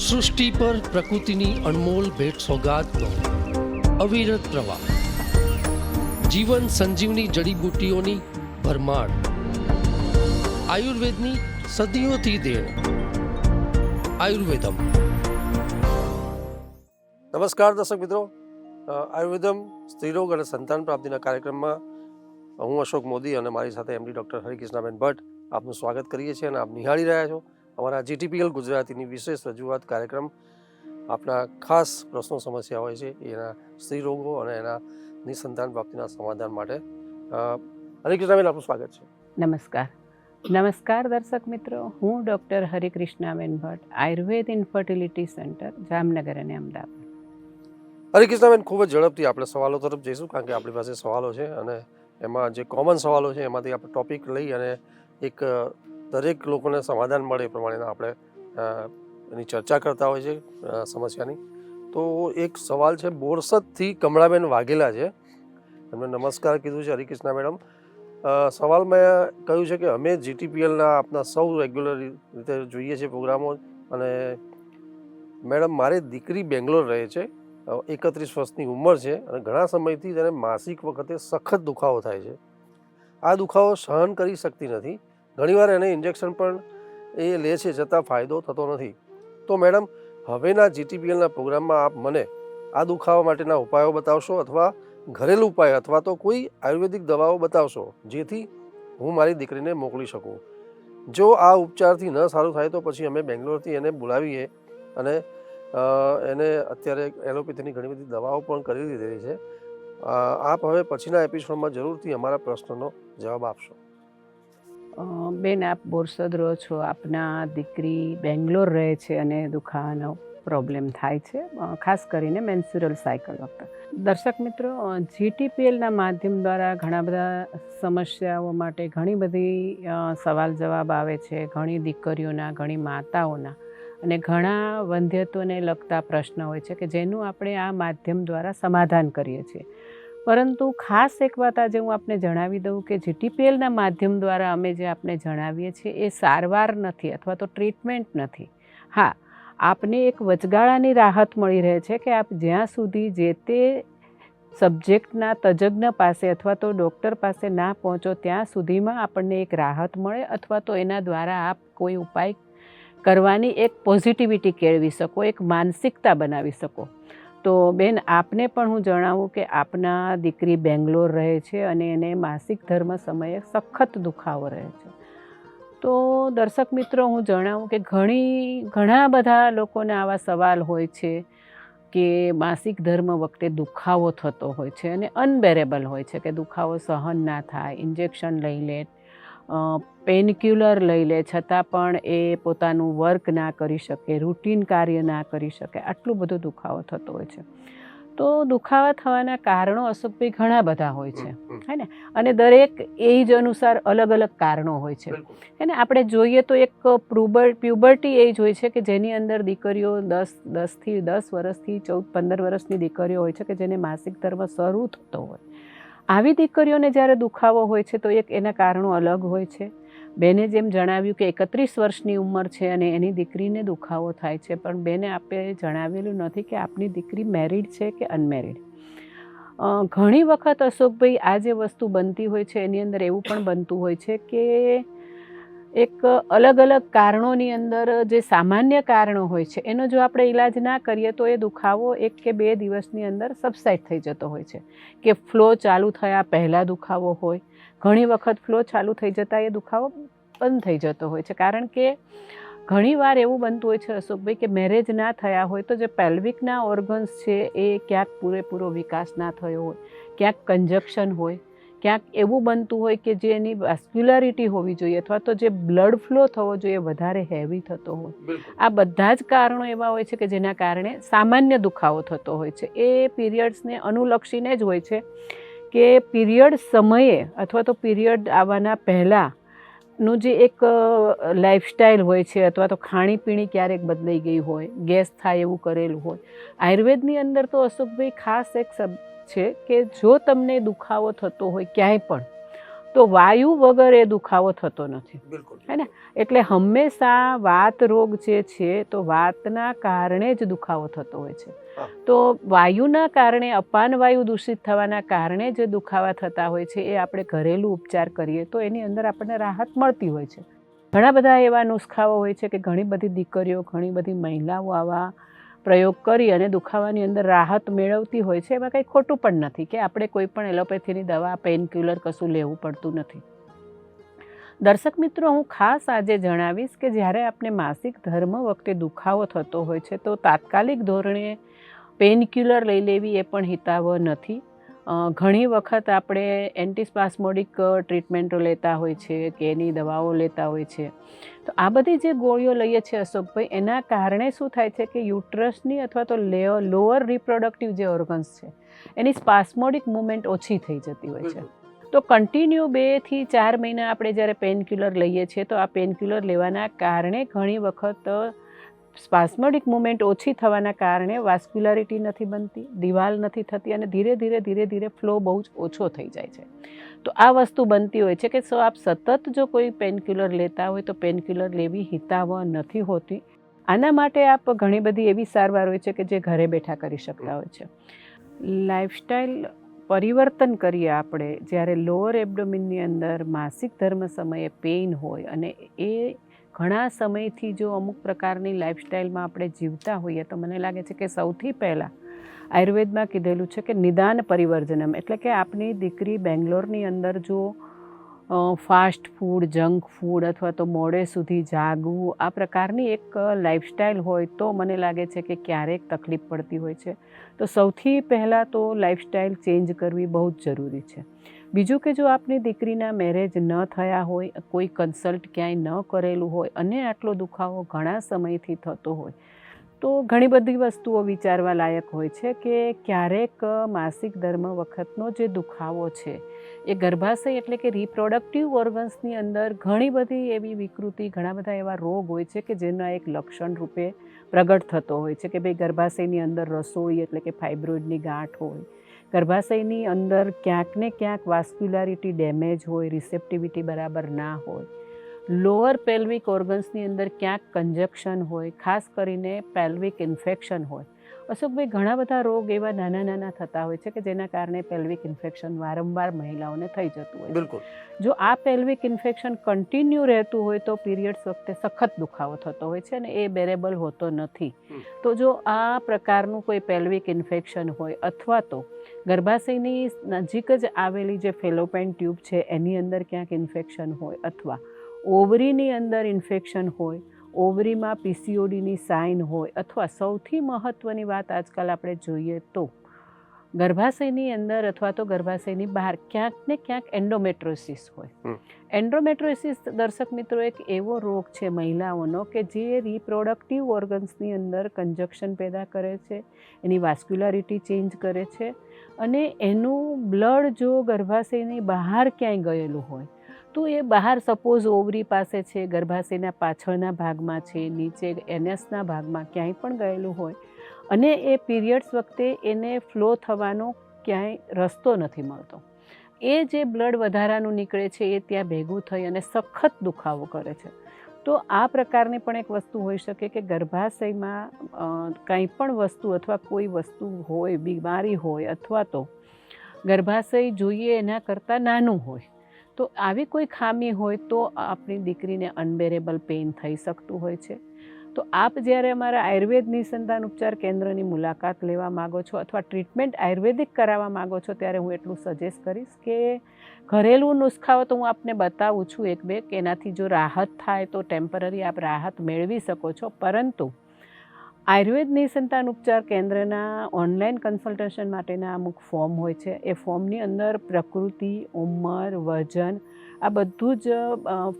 સૃષ્ટિ પર પ્રકૃતિની અનમોલ ભેટ સોગાદનો અવિરત પ્રવાહ. જીવન સંજીવની જડીબુટ્ટીઓની ભરમાર. આયુર્વેદની સદીઓથી દેણ. આયુર્વેદમ. નમસ્કાર દર્શક મિત્રો. આયુર્વેદમ સ્ત્રીરોગ અને સંતાન પ્રાપ્તિના કાર્યક્રમમાં હું અશોક મોદી અને મારી સાથે એમડી ડૉક્ટર હરિકૃષ્ણાબેન ભટ્ટ આપનું સ્વાગત કરીએ છીએ અને આપ નિહાળી રહ્યા છો. અમારા જીટીપીએલ ગુજરાતીની વિશેષ રજૂઆત કાર્યક્રમ. આપના ખાસ પ્રશ્નો સમસ્યા હોય છે એના સ્ત્રી રોગો અને એના નિસંતાન પ્રાપ્તિના સમાધાન માટે. હરિકૃષ્ણાબેન આપનું સ્વાગત છે. નમસ્કાર. નમસ્કાર દર્શક મિત્રો. હું doctor Harikrishnaben Bhatt Ayurved infertility centre Jamnagar અને અમદાવાદ. હરિકૃષ્ણાબેન ખૂબ જ ઝડપથી આપણે સવાલો તરફ જઈશું કારણ કે આપણી પાસે સવાલો છે અને એમાં જે કોમન સવાલો છે એમાંથી આપણે ટોપિક લઈ અને એક દરેક લોકોને સમાધાન મળે એ પ્રમાણેના આપણે એની ચર્ચા કરતા હોય છે સમસ્યાની. તો એક સવાલ છે, બોરસદથી કમળાબેન વાઘેલા છે. એમને નમસ્કાર કીધું છે હરિકૃષ્ણા મેડમ. સવાલ મેં કહ્યું છે કે અમે જીટીપીએલના આપના સૌ રેગ્યુલર રીતે જોઈએ છીએ પ્રોગ્રામો અને મેડમ, મારી દીકરી બેંગ્લોર રહે છે એકત્રીસ વર્ષની ઉંમર છે અને ઘણા સમયથી તેને માસિક વખતે સખત દુખાવો થાય છે. આ દુખાવો સહન કરી શકતી નથી. ઘણીવાર એને ઇન્જેક્શન પણ એ લે છે છતાં ફાયદો થતો નથી. તો મેડમ હવેના જીટીપીએલના પ્રોગ્રામમાં આપ મને આ દુખાવા માટેના ઉપાયો બતાવશો અથવા ઘરેલું ઉપાય અથવા તો કોઈ આયુર્વેદિક દવાઓ બતાવશો, જેથી હું મારી દીકરીને મોકલી શકું. જો આ ઉપચારથી ન સારું થાય તો પછી અમે બેંગ્લોરથી એને બોલાવીએ અને એને અત્યારે એલોપેથીની ઘણી બધી દવાઓ પણ કરી દીધેલી છે. આપ હવે પછીના એપિસોડમાં જરૂરથી અમારા પ્રશ્નનો જવાબ આપશો. બેન, આપ બોરસદ રહો છો. આપના દીકરી બેંગ્લોર રહે છે અને દુખાવાનો પ્રોબ્લેમ થાય છે. ખાસ કરીને મેન્સ્યુરલ સાયકલ વખતે. દર્શક મિત્રો જીટીપીએલના માધ્યમ દ્વારા ઘણા બધા સમસ્યાઓ માટે ઘણી બધી સવાલ જવાબ આવે છે. ઘણી દીકરીઓના, ઘણી માતાઓના અને ઘણા વંધ્યત્વને લગતા પ્રશ્ન હોય છે કે જેનું આપણે આ માધ્યમ દ્વારા સમાધાન કરીએ છીએ. પરંતુ ખાસ એક વાત આજે હું આપને જણાવી દઉં કે જીટીપીએલના માધ્યમ દ્વારા અમે જે આપને જણાવીએ છીએ એ સારવાર નથી અથવા તો ટ્રીટમેન્ટ નથી. હા, આપને એક વચગાળાની રાહત મળી રહે છે કે આપ જ્યાં સુધી જે તે સબ્જેક્ટના તજજ્ઞ પાસે અથવા તો ડૉક્ટર પાસે ના પહોંચો ત્યાં સુધીમાં આપણને એક રાહત મળે અથવા તો એના દ્વારા આપ કોઈ ઉપાય કરવાની એક પોઝિટિવિટી કેળવી શકો, એક માનસિકતા બનાવી શકો. તો બેન, આપને પણ હું જણાવું કે આપના દીકરી બેંગ્લોર રહે છે અને એને માસિક ધર્મ સમયે સખત દુખાવો રહે છે. તો દર્શક મિત્રો, હું જણાવું કે ઘણી, ઘણા બધા લોકોને આવા સવાલ હોય છે કે માસિક ધર્મ વખતે દુખાવો થતો હોય છે અને અનબેરેબલ હોય છે કે દુખાવો સહન ના થાય, ઇન્જેક્શન લઈ લે પેનક્યુલર લઈ લે છતાં પણ એ પોતાનું વર્ક ના કરી શકે રૂટીન કાર્ય ના કરી શકે. આટલું બધું દુખાવો થતો હોય છે. તો દુખાવા થવાના કારણો અશોકભાઈ ઘણા બધા હોય છે. હે ને? અને દરેક એજ અનુસાર અલગ અલગ કારણો હોય છે. હે ને? આપણે જોઈએ તો એક પ્રુબર પ્યુબર્ટી એજ હોય છે કે જેની અંદર દીકરીઓ દસ દસથી દસ વર્ષથી ચૌદ પંદર વર્ષની દીકરીઓ હોય છે કે જેને માસિક ધર્મ શરૂ થતો હોય. આવી દીકરીઓને જ્યારે દુખાવો હોય છે તો એક એના કારણો અલગ હોય છે. બેને જેમ જણાવ્યું કે એકત્રીસ વર્ષની ઉંમર છે અને એની દીકરીને દુખાવો થાય છે, પણ બેને આપે જણાવેલું નથી કે આપની દીકરી મેરિડ છે કે અનમેરિડ ઘણી વખત અશોકભાઈ આ જે વસ્તુ બનતી હોય છે એની અંદર એવું પણ બનતું હોય છે કે એક અલગ અલગ કારણોની અંદર જે સામાન્ય કારણો હોય છે, એનો જો આપણે ઈલાજ ના કરીએ તો એ દુખાવો એક કે બે દિવસની અંદર સબસાઇડ થઈ જતો હોય છે. કે ફ્લો ચાલુ થયા પહેલાં દુખાવો હોય, ઘણી વખત ફ્લો ચાલુ થઈ જતાં એ દુખાવો બંધ થઈ જતો હોય છે. કારણ કે ઘણીવાર એવું બનતું હોય છે અશોકભાઈ કે મેરેજ ના થયા હોય તો જે પેલ્વિકના ઓર્ગન્સ છે એ ક્યાંક પૂરેપૂરો વિકાસ ના થયો હોય, ક્યાંક કંજક્શન હોય ક્યાંક એવું બનતું હોય કે જે એની વાસ્ક્યુલારિટી હોવી જોઈએ અથવા તો જે બ્લડ ફ્લો થવો જોઈએ વધારે હેવી થતો હોય. આ બધા જ કારણો એવા હોય છે કે જેના કારણે સામાન્ય દુખાવો થતો હોય છે. એ પીરિયડ્સને અનુલક્ષીને જ હોય છે કે પીરિયડ સમયે અથવા તો પીરિયડ આવવાના પહેલાંનું જે એક લાઇફસ્ટાઈલ હોય છે અથવા તો ખાણીપીણી ક્યારેક બદલાઈ ગઈ હોય ગેસ થાય એવું કરેલું હોય. આયુર્વેદની અંદર તો અશોકભાઈ ખાસ એક છે કે જો તમને દુખાવો થતો હોય ક્યાંય પણ તો વાયુ વગર એ દુખાવો થતો નથી. હે ને? એટલે હંમેશા વાત રોગ જે છે તો વાતના કારણે જ દુખાવો થતો હોય છે. તો વાયુના કારણે અપાન વાયુ દૂષિત થવાના કારણે જે દુખાવા થતા હોય છે એ આપણે ઘરેલું ઉપચાર કરીએ તો એની અંદર આપણને રાહત મળતી હોય છે. ઘણા બધા એવા નુસ્ખાઓ હોય છે કે ઘણી બધી દીકરીઓ ઘણી બધી મહિલાઓ આવા પ્રયોગ કરી અને દુખાવાની અંદર રાહત મેળવતી હોય છે, એમાં કંઈ ખોટું પણ નથી કે આપણે કોઈ પણ એલોપેથીની દવા પેઇન કશું લેવું પડતું નથી. દર્શક મિત્રો, હું ખાસ આજે જણાવીશ કે જ્યારે આપણે માસિક ધર્મ વખતે દુખાવો થતો હોય છે, તો તાત્કાલિક ધોરણે પેઇન લઈ લેવી એ પણ હિતાવહ નથી. ઘણી વખત આપણે એન્ટીસ્પાસ્મોડિક ટ્રીટમેન્ટો લેતા હોય છે કે એની દવાઓ લેતા હોય છે. તો આ બધી જે ગોળીઓ લઈએ છીએ અશોકભાઈ એના કારણે શું થાય છે કે યુટ્રસની અથવા તો લોઅર રિપ્રોડક્ટિવ જે ઓર્ગન્સ છે એની સ્પાસ્મોડિક મુવમેન્ટ ઓછી થઈ જતી હોય છે. તો કન્ટિન્યુ બેથી ચાર મહિના આપણે જ્યારે પેનક્યુલર લઈએ છીએ તો આ પેનક્યુલર લેવાના કારણે ઘણી વખત સ્પાસ્મોડિક મુવમેન્ટ ઓછી થવાના કારણે વાસ્ક્યુલારિટી નથી બનતી, દિવાલ નથી થતી અને ધીરે ધીરે ધીરે ધીરે ફ્લો બહુ જ ઓછો થઈ જાય છે. તો આ વસ્તુ બનતી હોય છે કે સો આપ સતત જો કોઈ પેનક્યુલર લેતા હોય તો પેનક્યુલર લેવી હિતાવહ નથી હોતી. આના માટે આપ ઘણી બધી એવી સારવાર હોય છે કે જે ઘરે બેઠા કરી શકતા હોય છે. લાઈફસ્ટાઈલ પરિવર્તન કરીએ આપણે. જ્યારે લોઅર એબડોમિનની અંદર માસિક ધર્મ સમયે પેઇન હોય અને એ ઘણા સમયથી જો અમુક પ્રકારની લાઈફસ્ટાઈલમાં આપણે જીવતા હોઈએ તો મને લાગે છે કે સૌથી પહેલાં આયુર્વેદમાં કીધેલું છે કે નિદાન પરિવર્જનમ. એટલે કે આપની દીકરી બેંગ્લોરની અંદર જો ફાસ્ટ ફૂડ જંક ફૂડ અથવા તો મોડે સુધી જાગવું, આ પ્રકારની એક લાઈફસ્ટાઈલ હોય તો મને લાગે છે કે ક્યારેક તકલીફ પડતી હોય છે. તો સૌથી પહેલાં તો લાઈફસ્ટાઈલ ચેન્જ કરવી બહુ જ જરૂરી છે. બીજું કે જો આપની દીકરીના મેરેજ ન થયા હોય, કોઈ કન્સલ્ટ ક્યાંય ન કરેલું હોય અને આટલો દુખાવો ઘણા સમયથી થતો હોય, તો ઘણી બધી વસ્તુઓ વિચારવા લાયક હોય છે કે ક્યારેક માસિક ધર્મ વખતનો જે દુખાવો છે, એ ગર્ભાશય એટલે કે રિપ્રોડક્ટિવ ઓર્ગન્સની અંદર ઘણી બધી એવી વિકૃતિ, ઘણા બધા એવા રોગ હોય છે કે જેના એક લક્ષણ રૂપે પ્રગટ થતો હોય છે કે ભાઈ ગર્ભાશયની અંદર રસોઈ એટલે કે ફાઇબ્રોઇડની ગાંઠ હોય ગર્ભાશયની અંદર ક્યાંક ને ક્યાંક વાસ્ક્યુલારિટી ડેમેજ હોય, રિસેપ્ટિવિટી બરાબર ના હોય, લોઅર પેલ્વિક ઓર્ગન્સની અંદર ક્યાંક કંજક્શન હોય, ખાસ કરીને પેલ્વિક ઇન્ફેક્શન હોય અશોકભાઈ ઘણા બધા રોગ એવા નાના નાના થતા હોય છે કે જેના કારણે પેલ્વિક ઇન્ફેક્શન વારંવાર મહિલાઓને થઈ જતું હોય બિલકુલ. જો આ પેલ્વિક ઇન્ફેક્શન કન્ટિન્યુ રહેતું હોય તો પીરિયડ્સ વખતે સખત દુખાવો થતો હોય છે અને એ બેરેબલ હોતો નથી. તો જો આ પ્રકારનું કોઈ પેલ્વિક ઇન્ફેક્શન હોય અથવા તો ગર્ભાશયની નજીક જ આવેલી જે ફેલોપેન ટ્યુબ છે એની અંદર ક્યાંક ઇન્ફેક્શન હોય અથવા ઓવરીની અંદર ઇન્ફેક્શન હોય ઓવરીમાં પીસીઓડીની સાઇન હોય અથવા સૌથી મહત્ત્વની વાત આજકાલ આપણે જોઈએ તો ગર્ભાશયની અંદર અથવા તો ગર્ભાશયની બહાર ક્યાંક ને ક્યાંક એન્ડોમેટ્રોસિસ હોય. એન્ડોમેટ્રોસિસ દર્શક મિત્રો એક એવો રોગ છે મહિલાઓનો કે જે રિપ્રોડક્ટિવ ઓર્ગન્સની અંદર કંજક્શન પેદા કરે છે એની વાસ્ક્યુલારિટી ચેન્જ કરે છે અને એનું બ્લડ જો ગર્ભાશયની બહાર ક્યાંય ગયેલું હોય તો એ બહાર સપોઝ ઓવરી પાસે છે, ગર્ભાશયના પાછળના ભાગમાં છે, નીચે એનએસના ભાગમાં ક્યાંય પણ ગયેલું હોય અને એ પીરિયડ્સ વખતે એને ફ્લો થવાનો ક્યાંય રસ્તો નથી મળતો. એ જે બ્લડ વધારાનું નીકળે છે, એ ત્યાં ભેગું થઈ અને સખત દુખાવો કરે છે. તો આ પ્રકારની પણ એક વસ્તુ હોઈ શકે કે ગર્ભાશયમાં કંઈ પણ વસ્તુ અથવા કોઈ વસ્તુ હોય, બીમારી હોય અથવા તો ગર્ભાશય જોઈએ એના કરતાં નાનું હોય. તો આવી કોઈ ખામી હોય તો આપણી દીકરીને અનબેરેબલ પેઇન થઈ શકતું હોય છે. તો આપ જ્યારે અમારા આયુર્વેદ નિસંતાન ઉપચાર કેન્દ્રની મુલાકાત લેવા માગો છો અથવા ટ્રીટમેન્ટ આયુર્વેદિક કરાવવા માગો છો ત્યારે હું એટલું સજેસ્ટ કરીશ કે ઘરેલું નુસ્ખાઓ તો હું આપને બતાવું છું એક બે, કે એનાથી જો રાહત થાય તો ટેમ્પરરી આપ રાહત મેળવી શકો છો. પરંતુ આયુર્વેદ નિસંતાન ઉપચાર કેન્દ્રના ઓનલાઈન કન્સલ્ટેશન માટેના અમુક ફોર્મ હોય છે. એ ફોર્મની અંદર પ્રકૃતિ, ઉંમર, વજન આ બધું જ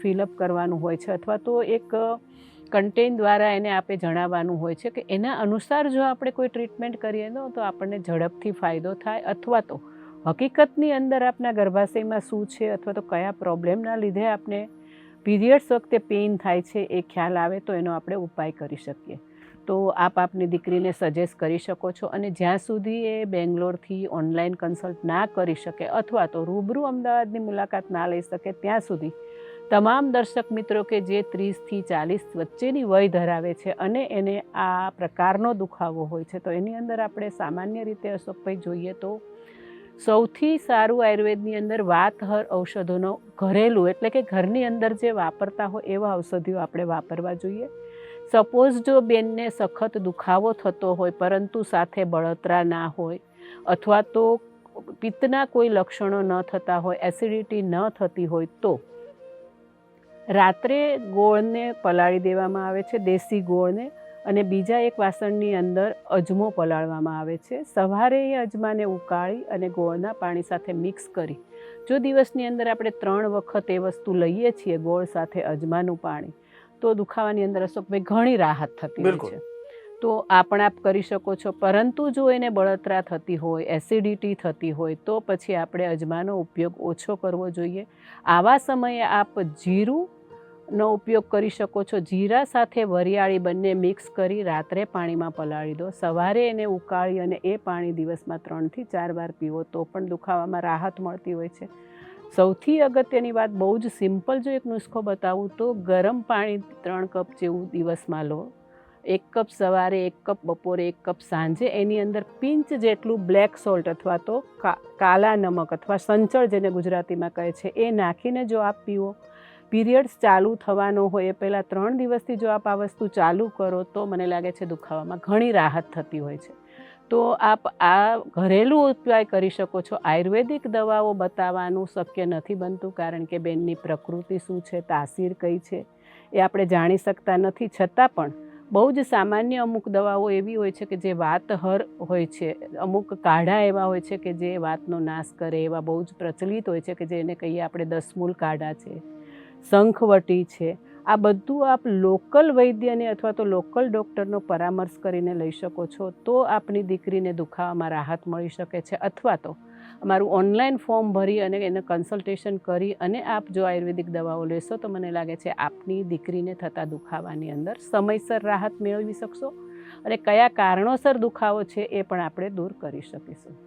ફિલઅપ કરવાનું હોય છે અથવા તો એક કન્ટેન દ્વારા એને આપે જણાવવાનું હોય છે કે એના અનુસાર જો આપણે કોઈ ટ્રીટમેન્ટ કરીએ તો તો આપણને ઝડપથી ફાયદો થાય અથવા તો હકીકતની અંદર આપના ગર્ભાશયમાં શું છે અથવા તો કયા પ્રોબ્લેમના લીધે આપને પીરિયડ્સ વખતે પેઇન થાય છે એ ખ્યાલ આવે તો એનો આપણે ઉપાય કરી શકીએ. તો આપ આપની દીકરીને સજેસ્ટ કરી શકો છો અને જ્યાં સુધી એ બેંગ્લોરથી ઓનલાઈન કન્સલ્ટ ના કરી શકે અથવા તો રૂબરૂ અમદાવાદની મુલાકાત ના લઈ શકે, ત્યાં સુધી તમામ દર્શક મિત્રો કે જે ત્રીસથી ચાલીસ વચ્ચેની વય ધરાવે છે અને એને આ પ્રકારનો દુખાવો હોય છે, તો એની અંદર આપણે સામાન્ય રીતે અશોકભાઈ જોઈએ તો સૌથી સારું આયુર્વેદની અંદર વાતહર ઔષધોનો ઘરેલું એટલે કે ઘરની અંદર જે વાપરતા હોય એવા ઔષધિઓ આપણે વાપરવા જોઈએ. સપોઝ જો બેનને સખત દુખાવો થતો હોય, પરંતુ સાથે બળતરા ના હોય, અથવા તો પિત્તના કોઈ લક્ષણો ન થતા હોય, એસિડિટી ન થતી હોય, તો રાત્રે ગોળને પલાળી દેવામાં આવે છે, દેશી ગોળને, અને બીજા એક વાસણની અંદર અજમો પલાળવામાં આવે છે. સવારે એ અજમાને ઉકાળી અને ગોળના પાણી સાથે મિક્સ કરી, જો દિવસની અંદર આપણે ત્રણ વખત એ વસ્તુ લઈએ છીએ, ગોળ સાથે અજમાનું પાણી તો દુખાવાની અંદર અશોકભાઈ ઘણી રાહત થતી હોય છે. તો આ પણ આપ કરી શકો છો પરંતુ જો એને બળતરા થતી હોય એસિડિટી થતી હોય તો પછી આપણે અજમાનો ઉપયોગ ઓછો કરવો જોઈએ. આવા સમયે આપ જીરુંનો ઉપયોગ કરી શકો છો. જીરા સાથે વરિયાળી બંને મિક્સ કરી રાત્રે પાણીમાં પલાળી દો. સવારે એને ઉકાળી અને એ પાણી દિવસમાં ત્રણથી ચાર વાર પીવો તો પણ દુખાવામાં રાહત મળતી હોય છે. સૌથી અગત્યની વાત બહુ જ સિમ્પલ જો એક નુસ્ખો બતાવું તો ગરમ પાણી ત્રણ કપ જેવું દિવસમાં લો. એક કપ સવારે, એક કપ બપોરે, એક કપ સાંજે. એની અંદર પિંચ જેટલું બ્લેક સોલ્ટ અથવા તો કાલા નમક અથવા સંચળ જેને ગુજરાતીમાં કહે છે, એ નાખીને જો આપ પીવો. પીરિયડ્સ ચાલુ થવાનો હોય એ પહેલાં ત્રણ દિવસથી જો આપ આ વસ્તુ ચાલુ કરો તો મને લાગે છે દુખાવામાં ઘણી રાહત થતી હોય છે. તો આપ આ ઘરેલું ઉપાય કરી શકો છો. આયુર્વેદિક દવાઓ બતાવવાનું શક્ય નથી બનતું, કારણ કે બેનની પ્રકૃતિ શું છે, તાસીર કઈ છે, એ આપણે જાણી શકતા નથી. છતાં પણ બહુ જ સામાન્ય અમુક દવાઓ એવી હોય છે કે જે વાતહર હોય છે. અમુક કાઢા એવા હોય છે કે જે વાતનો નાશ કરે, એવા બહુ જ પ્રચલિત હોય છે કે જેને કહીએ આપણે દસમૂલ કાઢા છે, શંખવટી છે આ બધું આપ લોકલ વૈદ્યને અથવા તો લોકલ ડૉક્ટરનો પરામર્શ કરીને લઈ શકો છો, તો આપની દીકરીને દુખાવામાં રાહત મળી શકે છે. અથવા તો અમારું ઓનલાઈન ફોર્મ ભરી અને એને કન્સલ્ટેશન કરી અને આપ જો આયુર્વેદિક દવાઓ લેશો, તો મને લાગે છે આપની દીકરીને થતા દુખાવાની અંદર સમયસર રાહત મેળવી શકશો અને કયા કારણોસર દુખાવો છે એ પણ આપણે દૂર કરી શકીશું.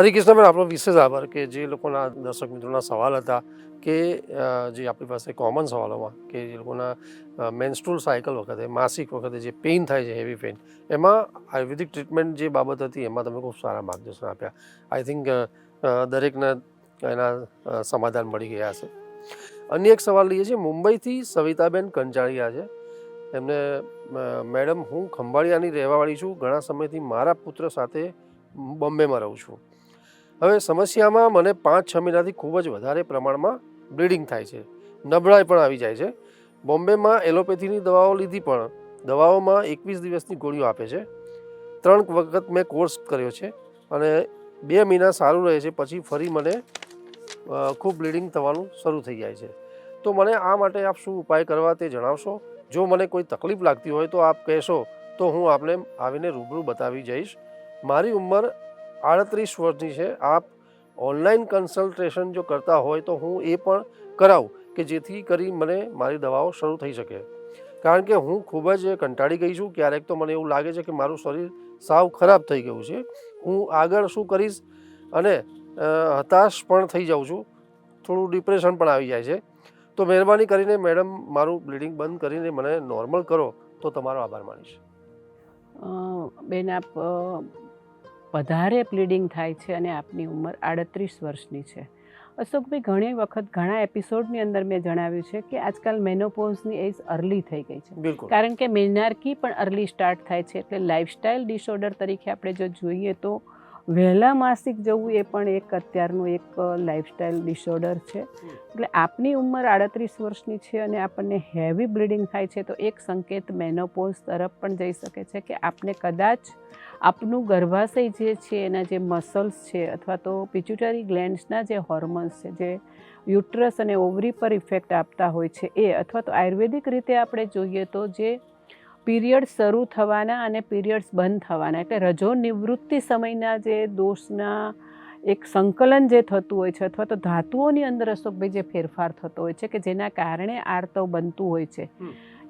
હરિકૃષ્ણબેન આપણો વિશેષ આભાર કે જે લોકોના દર્શક મિત્રોના સવાલ હતા કે જે આપણી પાસે કોમન સવાલોમાં કે જે લોકોના મેન્સ્ટ્રુલ સાયકલ વખતે, માસિક વખતે જે પેઇન થાય છે હેવી પેઇન એમાં આયુર્વેદિક ટ્રીટમેન્ટ જે બાબત હતી, એમાં તમે ખૂબ સારા માર્ગદર્શન આપ્યા. આઈ થિંક દરેકના એના સમાધાન મળી ગયા હશે. અન્ય એક સવાલ લઈએ છીએ. મુંબઈથી સવિતાબેન કંજાળિયા છે. એમને મેડમ, હું ખંભાળિયાની રહેવાવાળી છું. ઘણા સમયથી મારા પુત્ર સાથે બોમ્બેમાં રહું છું. હવે સમસ્યામાં મને પાંચ છ મહિનાથી ખૂબ જ વધારે પ્રમાણમાં બ્લીડિંગ થાય છે. નબળાઈ પણ આવી જાય છે. બોમ્બેમાં એલોપેથીની દવાઓ લીધી પણ દવાઓમાં એકવીસ દિવસની ગોળીઓ આપે છે. ત્રણ વખત મેં કોર્સ કર્યો છે અને બે મહિના સારું રહે છે, પછી ફરી મને ખૂબ બ્લીડિંગ થવાનું શરૂ થઈ જાય છે. તો મને આ માટે આપ શું ઉપાય કરવા તે જણાવશો? જો મને કોઈ તકલીફ લાગતી હોય તો આપ કહેશો, તો હું આપને આવીને રૂબરૂ બતાવી જઈશ. મારી ઉંમર આડત્રીસ વર્ષની છે. આપ ઓનલાઈન કન્સલ્ટેશન જો કરતા હોય તો હું એ પણ કરાવું કે જેથી કરી મને મારી દવાઓ શરૂ થઈ શકે. કારણ કે હું ખૂબ જ કંટાળી ગઈ છું. ક્યારેક તો મને એવું લાગે છે કે મારું શરીર સાવ ખરાબ થઈ ગયું છે. હું આગળ શું કરીશ? અને હતાશ પણ થઈ જાઉં છું. થોડું ડિપ્રેશન પણ આવી જાય છે. તો મહેરબાની કરીને મેડમ, મારું બ્લીડિંગ બંધ કરીને મને નોર્મલ કરો. તો તમારો આભાર માનીશ. બેન આપ વધારે બ્લીડિંગ થાય છે અને આપની ઉંમર આડત્રીસ વર્ષની છે. અશોકભાઈ ઘણી વખત ઘણા એપિસોડની અંદર મેં જણાવ્યું છે કે આજકાલ મેનોપોઝની એજ અર્લી થઈ ગઈ છે. કારણ કે મેનાર્કી પણ અર્લી સ્ટાર્ટ થાય છે એટલે લાઇફસ્ટાઇલ ડિસઓર્ડર તરીકે આપણે જો જોઈએ તો વહેલા માસિક જવું એ પણ એક અત્યારનું એક લાઇફસ્ટાઇલ ડિસઓર્ડર છે. એટલે આપની ઉંમર આડત્રીસ વર્ષની છે અને આપણને હેવી બ્લીડિંગ થાય છે તો એક સંકેત મેનોપોઝ તરફ પણ જઈ શકે છે કે આપને કદાચ આપનું ગર્ભાશય જે છે, એના જે મસલ્સ છે અથવા તો પિચ્યુટરી ગ્લેન્ડ્સના જે હોર્મોન્સ છે, જે યુટ્રસ અને ઓવરી પર ઇફેક્ટ આપતા હોય છે, એ અથવા તો આયુર્વેદિક રીતે આપણે જોઈએ તો જે પીરિયડ્સ શરૂ થવાના અને પીરિયડ્સ બંધ થવાના, એટલે રજો નિવૃત્તિ સમયના જે દોષના એક સંકલન જે થતું હોય છે અથવા તો ધાતુઓની અંદર અશોકભાઈ જે ફેરફાર થતો હોય છે કે જેના કારણે આર્તવ બનતું હોય છે.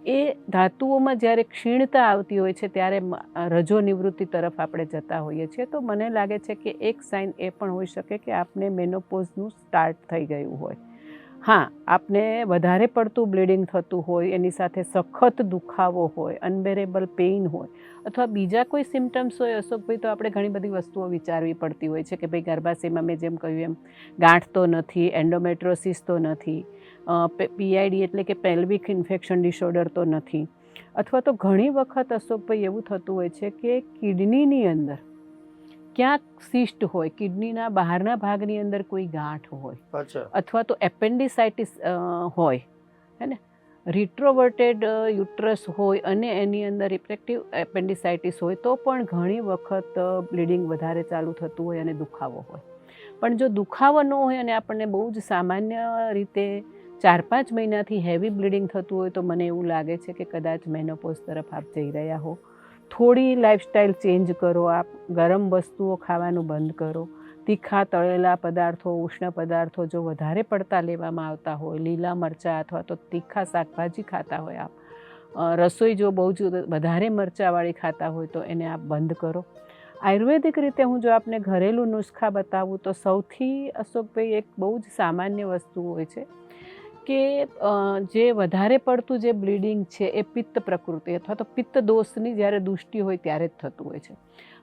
એ ધાતુઓમાં જ્યારે ક્ષીણતા આવતી હોય છે, ત્યારે રજો નિવૃત્તિ તરફ આપણે જતા હોઈએ છીએ. તો મને લાગે છે કે એક સાઇન એ પણ હોઈ શકે કે આપને મેનોપોઝનું સ્ટાર્ટ થઈ ગયું હોય. હા, આપને વધારે પડતું બ્લીડિંગ થતું હોય, એની સાથે સખત દુખાવો હોય અનબેરેબલ પેઇન હોય, અથવા બીજા કોઈ સિમ્ટમ્સ હોય, અશોકભાઈ, તો આપણે ઘણી બધી વસ્તુઓ વિચારવી પડતી હોય છે કે ભાઈ ગર્ભાશયમાં મેં જેમ કહ્યું એમ, ગાંઠ તો નથી એન્ડોમેટ્રોસિસ તો નથી પીઆઈડી એટલે કે પેલ્વિક ઇન્ફેક્શન ડિસઓર્ડર તો નથી, અથવા તો ઘણી વખત અશોકભાઈ એવું થતું હોય છે કે કિડનીની અંદર ક્યાંક સિસ્ટ હોય કિડનીના બહારના ભાગની અંદર કોઈ ગાંઠ હોય અથવા તો એપેન્ડિસાઇટિસ હોય હે ને? રિટ્રોવર્ટેડ યુટ્રસ હોય અને એની અંદર ઇફેક્ટિવ એપેન્ડિસાઇટિસ હોય તો પણ ઘણી વખત બ્લીડિંગ વધારે ચાલુ થતું હોય અને દુખાવો હોય. પણ જો દુખાવો ન હોય અને આપણને બહુ જ સામાન્ય રીતે ચાર પાંચ મહિનાથી હેવી બ્લીડિંગ થતું હોય તો મને એવું લાગે છે કે કદાચ મેનોપોઝ તરફ આપ જઈ રહ્યા હો. થોડી લાઈફસ્ટાઈલ ચેન્જ કરો, આપ ગરમ વસ્તુઓ ખાવાનું બંધ કરો. તીખા, તળેલા પદાર્થો, ઉષ્ણ પદાર્થો જો વધારે પડતા લેવામાં આવતા હોય, લીલા મરચાં અથવા તો તીખા શાકભાજી ખાતા હોય આપ રસોઈ જો બહુ જ વધારે મરચાંવાળી ખાતા હોય તો એને આપ બંધ કરો. આયુર્વેદિક રીતે હું જો આપને ઘરેલું નુસ્ખા બતાવું તો સૌથી અશોકભાઈ એક બહુ જ સામાન્ય વસ્તુ હોય છે. કે જે વધારે પડતું જે બ્લીડિંગ છે એ પિત્ત પ્રકૃતિ અથવા તો પિત્ત દોષની જ્યારે દુષ્ટિ હોય ત્યારે જ થતું હોય છે.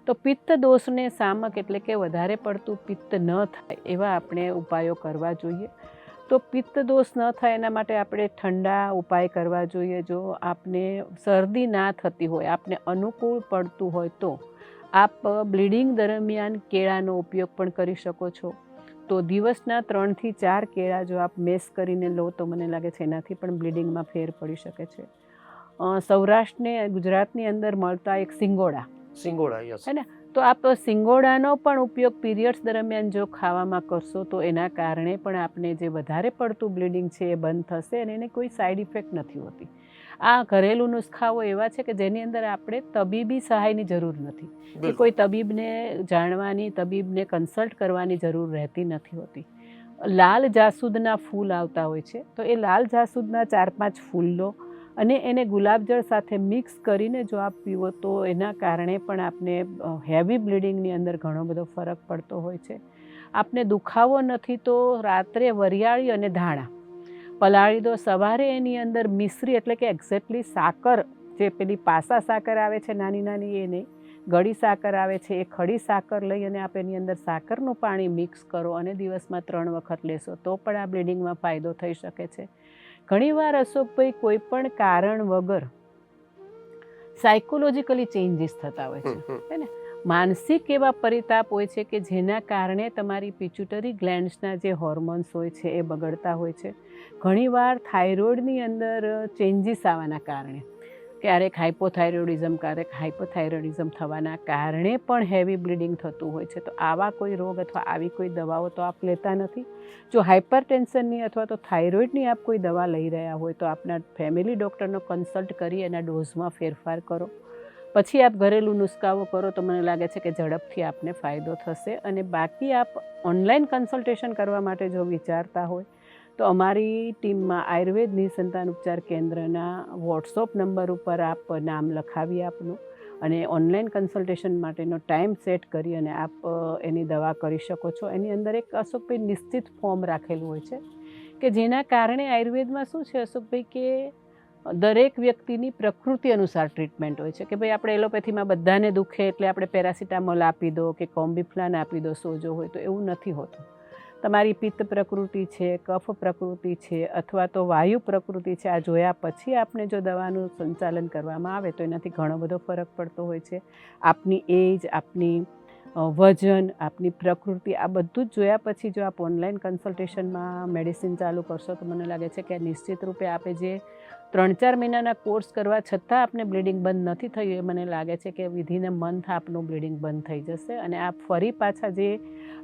તો પિત્ત દોષને સામક એટલે કે વધારે પડતું પિત્ત ન થાય એવા આપણે ઉપાયો કરવા જોઈએ. તો પિત્ત દોષ ન થાય એના માટે આપણે ઠંડા ઉપાય કરવા જોઈએ. જો આપને શરદી ના થતી હોય, આપને અનુકૂળ પડતું હોય તો આપ બ્લીડિંગ દરમિયાન કેળાનો ઉપયોગ પણ કરી શકો છો. તો દિવસના ત્રણથી ચાર કેળા જો આપ મેસ કરીને લો તો મને લાગે છે એનાથી પણ બ્લીડિંગમાં ફેર પડી શકે છે. સૌરાષ્ટ્રને ગુજરાતની અંદર મળતા એક સિંગોડા. સિંગોડા યસ. હે ને? તો આપ સિંગોડાનો પણ ઉપયોગ પીરિયડ્સ દરમિયાન જો ખાવામાં કરશો તો એના કારણે પણ આપને જે વધારે પડતું બ્લીડિંગ છે એ બંધ થશે અને એને કોઈ સાઈડ ઇફેક્ટ નથી હોતી. આ ઘરેલું નુસ્ખાઓ એવા છે કે જેની અંદર આપણે તબીબી સહાયની જરૂર નથી. કે કોઈ તબીબને જાણવાની તબીબને કન્સલ્ટ કરવાની જરૂર રહેતી નથી હોતી. લાલ જાસૂદના ફૂલ આવતા હોય છે તો એ લાલ જાસૂદના ચાર પાંચ ફૂલ લો અને એને ગુલાબજળ સાથે મિક્સ કરીને જો આપ પીવો તો એના કારણે પણ આપને હેવી બ્લીડિંગની અંદર ઘણો બધો ફરક પડતો હોય છે. આપને દુખાવો નથી તો રાત્રે વરિયાળી અને ધાણા. પલાળી દો. સવારે એની અંદર મિશ્રી એટલે કે એક્ઝેક્ટલી સાકર જે પેલી પાસા સાકર આવે છે નાની નાની એ નહીં ગળી સાકર આવે છે એ ખડી સાકર લઈ અને આપ એની અંદર સાકરનું પાણી મિક્સ કરો અને દિવસમાં ત્રણ વખત લેશો તો પણ આ બ્લીડિંગમાં ફાયદો થઈ શકે છે. ઘણીવાર અશોકભાઈ કોઈ પણ કારણ વગર સાયકોલોજીકલી ચેન્જીસ થતા હોય છે. હે હમ. માનસિક એવા પરિતાપ હોય છે કે જેના કારણે તમારી પિચ્યુટરી ગ્લેન્ડ્સના જે હોર્મોન્સ હોય છે એ બગડતા હોય છે. ઘણીવાર થાઇરોઇડની અંદર ચેન્જીસ આવવાના કારણે. ક્યારેક હાઇપોથાઇરોઇડિઝમ ક્યારેક હાઇપોથાઇરોઇડિઝમ થવાના કારણે પણ હેવી બ્લીડિંગ થતું હોય છે. તો આવા કોઈ રોગ અથવા આવી કોઈ દવાઓ તો આપ લેતા નથી. જો હાઇપર ટેન્શનની અથવા તો થાઇરોઇડની આપ કોઈ દવા લઈ રહ્યા હોય તો આપના ફેમિલી ડૉક્ટરનો કન્સલ્ટ કરી એના ડોઝમાં ફેરફાર કરો. પછી આપ ઘરેલું નુસ્ખાઓ કરો તો મને લાગે છે કે ઝડપથી આપને ફાયદો થશે અને બાકી આપ ઓનલાઈન કન્સલ્ટેશન કરવા માટે જો વિચારતા હોય, તો અમારી ટીમમાં આયુર્વેદ નિસંતાન ઉપચાર કેન્દ્રના વોટ્સઅપ નંબર ઉપર આપ નામ લખાવી આપનું અને ઓનલાઈન કન્સલ્ટેશન માટેનો ટાઈમ સેટ કરી અને આપ એની દવા કરી શકો છો. એની અંદર એક અશોકભાઈ નિશ્ચિત ફોર્મ રાખેલું હોય છે કે જેના કારણે આયુર્વેદમાં શું છે અશોકભાઈ કે દરેક વ્યક્તિની પ્રકૃતિ અનુસાર ટ્રીટમેન્ટ હોય છે કે ભાઈ આપણે એલોપેથીમાં બધાને દુખે એટલે આપણે પેરાસિટામોલ આપી દો કે કોમ્બિફ્લાન આપી દો, સોજો હોય તો એવું નથી હોતું. તમારી પિત્ત પ્રકૃતિ છે, કફ પ્રકૃતિ છે અથવા તો વાયુ પ્રકૃતિ છે, આ જોયા પછી આપણે જો દવાનું સંચાલન કરવામાં આવે તો એનાથી ઘણો બધો ફરક પડતો હોય છે. આપની એજ, આપની વજન, આપની પ્રકૃતિ આ બધું જ જોયા પછી જો આપ ઓનલાઈન કન્સલ્ટેશનમાં મેડિસિન ચાલુ કરશો તો મને લાગે છે કે નિશ્ચિત રૂપે આપે જે ત્રણ ચાર મહિનાના કોર્સ કરવા છતાં આપને બ્લીડિંગ બંધ નથી થયું. એ મને લાગે છે કે વિધિને મંથ આપનું બ્લીડિંગ બંધ થઈ જશે અને આપ ફરી પાછા જે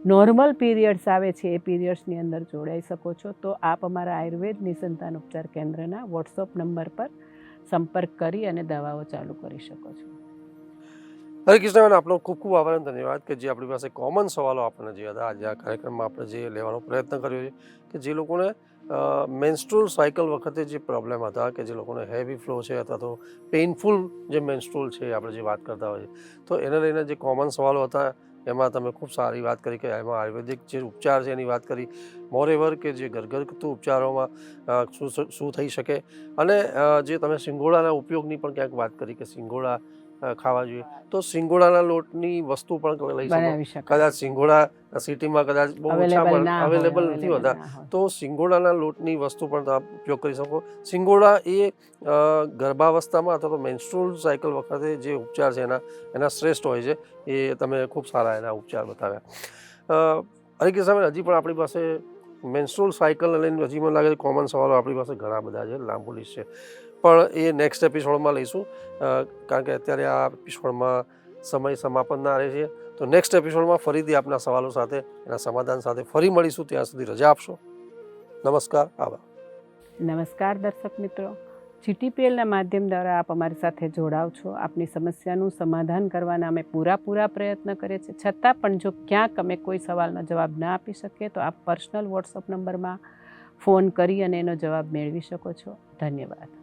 નોર્મલ પીરિયડ્સ આવે છે, એ પીરિયડ્સની અંદર જોડાઈ શકો છો. તો આપ અમારા આયુર્વેદ નિસંતાન ઉપચાર કેન્દ્રના વોટ્સઅપ નંબર પર સંપર્ક કરી અને દવાઓ ચાલુ કરી શકો છો. હરે કૃષ્ણ આપનો ખૂબ ખૂબ આભાર અને ધન્યવાદ કે જે આપણી પાસે કોમન સવાલો આપણને જે હતા. આજે આ કાર્યક્રમમાં આપણે જે લેવાનો પ્રયત્ન કર્યો છે કે જે લોકોને મેન્સ્ટ્રુઅલ સાયકલ વખતે જે પ્રોબ્લેમ હતા કે જે લોકોને હેવી ફ્લો છે અથવા તો પેઇનફુલ જે મેન્સ્ટ્રુઅલ છે આપણે જે વાત કરતા હોઈએ તો એને લઈને જે કોમન સવાલો હતા એમાં તમે ખૂબ સારી વાત કરી કે એમાં આયુર્વેદિક જે ઉપચાર છે એની વાત કરી. મોરેવર કે જે ઘરઘરતું ઉપચારોમાં શું શું થઈ શકે? અને જે તમે સિંગોડાના ઉપયોગની પણ ક્યાંક વાત કરી કે સિંગોડા અ, ખાવા જોઈએ. તો સિંગોડાના લોટની વસ્તુ પણ લઈ શકો. કદાચ સિંગોડા સિટીમાં કદાચ બહુ ઓછા અવેલેબલ નથી હોતા. તો સિંગોડાના લોટની વસ્તુ પણ તમે ઉપયોગ કરી શકો. સિંગોડા એ ગર્ભાવસ્થામાં અથવા તો મેન્સ્ટ્રુઅલ સાયકલ વખતે જે ઉપચાર છે એના એના શ્રેષ્ઠ હોય છે. એ તમે ખૂબ સારા એના ઉપચાર બતાવ્યા. હરિકે સામે હજી પણ આપણી પાસે મેન્સ્ટ્રુઅલ સાયકલ લઈને હજી મને લાગે છે કોમન સવાલો આપણી પાસે ઘણા બધા છે લાંબુ લિસ્ટ છે. પણ એ નેક્સ્ટ એપિસોડમાં લઈશું. કારણ કે અત્યારે આ એપિસોડમાં સમય સમાપનના રહે છે. તો નેક્સ્ટ એપિસોડમાં ફરીથી આપના સવાલો સાથે, એના સમાધાન સાથે ફરી મળીશું. ત્યાં સુધી રજા આપશો. નમસ્કાર, આભાર. નમસ્કાર દર્શક મિત્રો. જીટીપીએલના માધ્યમ દ્વારા આપ અમારી સાથે જોડાવ છો. આપની સમસ્યાનું સમાધાન કરવાના અમે પૂરા પૂરા પ્રયત્ન કરીએ છીએ. છતાં પણ જો ક્યાંક અમે કોઈ સવાલનો જવાબ ના આપી શકીએ, તો આપ પર્સનલ વોટ્સઅપ નંબરમાં ફોન કરી અને એનો જવાબ મેળવી શકો છો. ધન્યવાદ.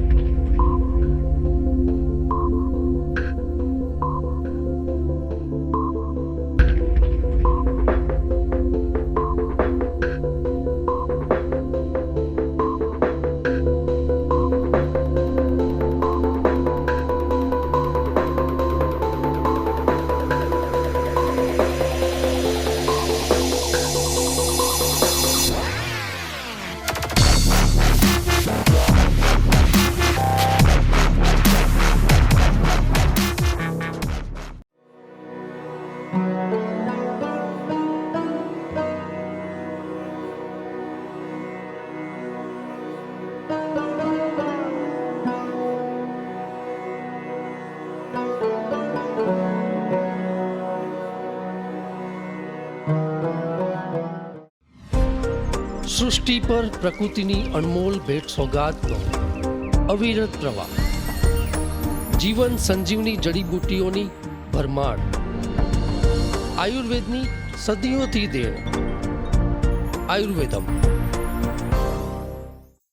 સૃષ્ટિ પર પ્રકૃતિની અણમોલ ભેટ સોગાદનો અવિરત પ્રવાહ. જીવન સંજીવની જડીબુટ્ટીઓની ભરમાર. આયુર્વેદની સદીઓથી દેણ. આયુર્વેદમ.